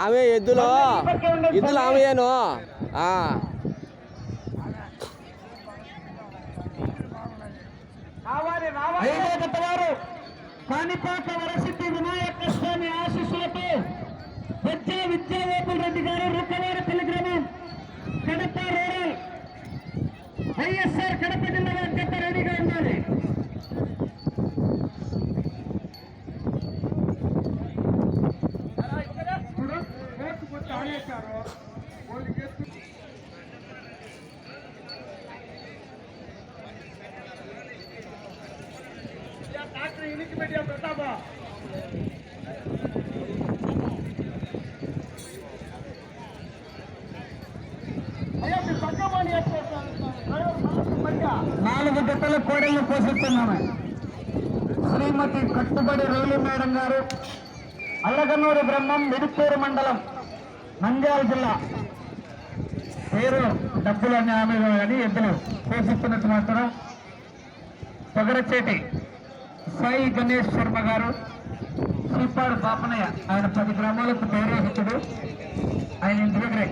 ఆమె ఎద్దులు? ఎద్దులు ఆమెయేను? ఆ. ఐదో జతవారు కాణిపాక వరసిద్ధి వినాయక స్వామి ఆశీస్సులతో వచ్చే విద్యావేపుల రెడ్డి గారు రుక్కవారి పిలిగ్రామం కడప రూరల్ వైఎస్ఆర్ కడప జిల్లా నాలుగు జతల కోడలను పోషిస్తున్నాము. శ్రీమతి కట్టుబడి రైలు మేడం గారు అల్లగన్నూరు బ్రహ్మం మిడుత్తూరు మండలం. నంద్యాల జిల్లా. పేరు డబ్బులు అనే ఆమె కానీ ఎద్దులు పోషిస్తున్నట్టు మాత్రం పొగరచేటి సాయి గణేష్ శర్మ గారు శ్రీపాడు పాపనయ్య ఆయన పది గ్రామాలకు పేరు ఆయన ఇంటి దగ్గరే.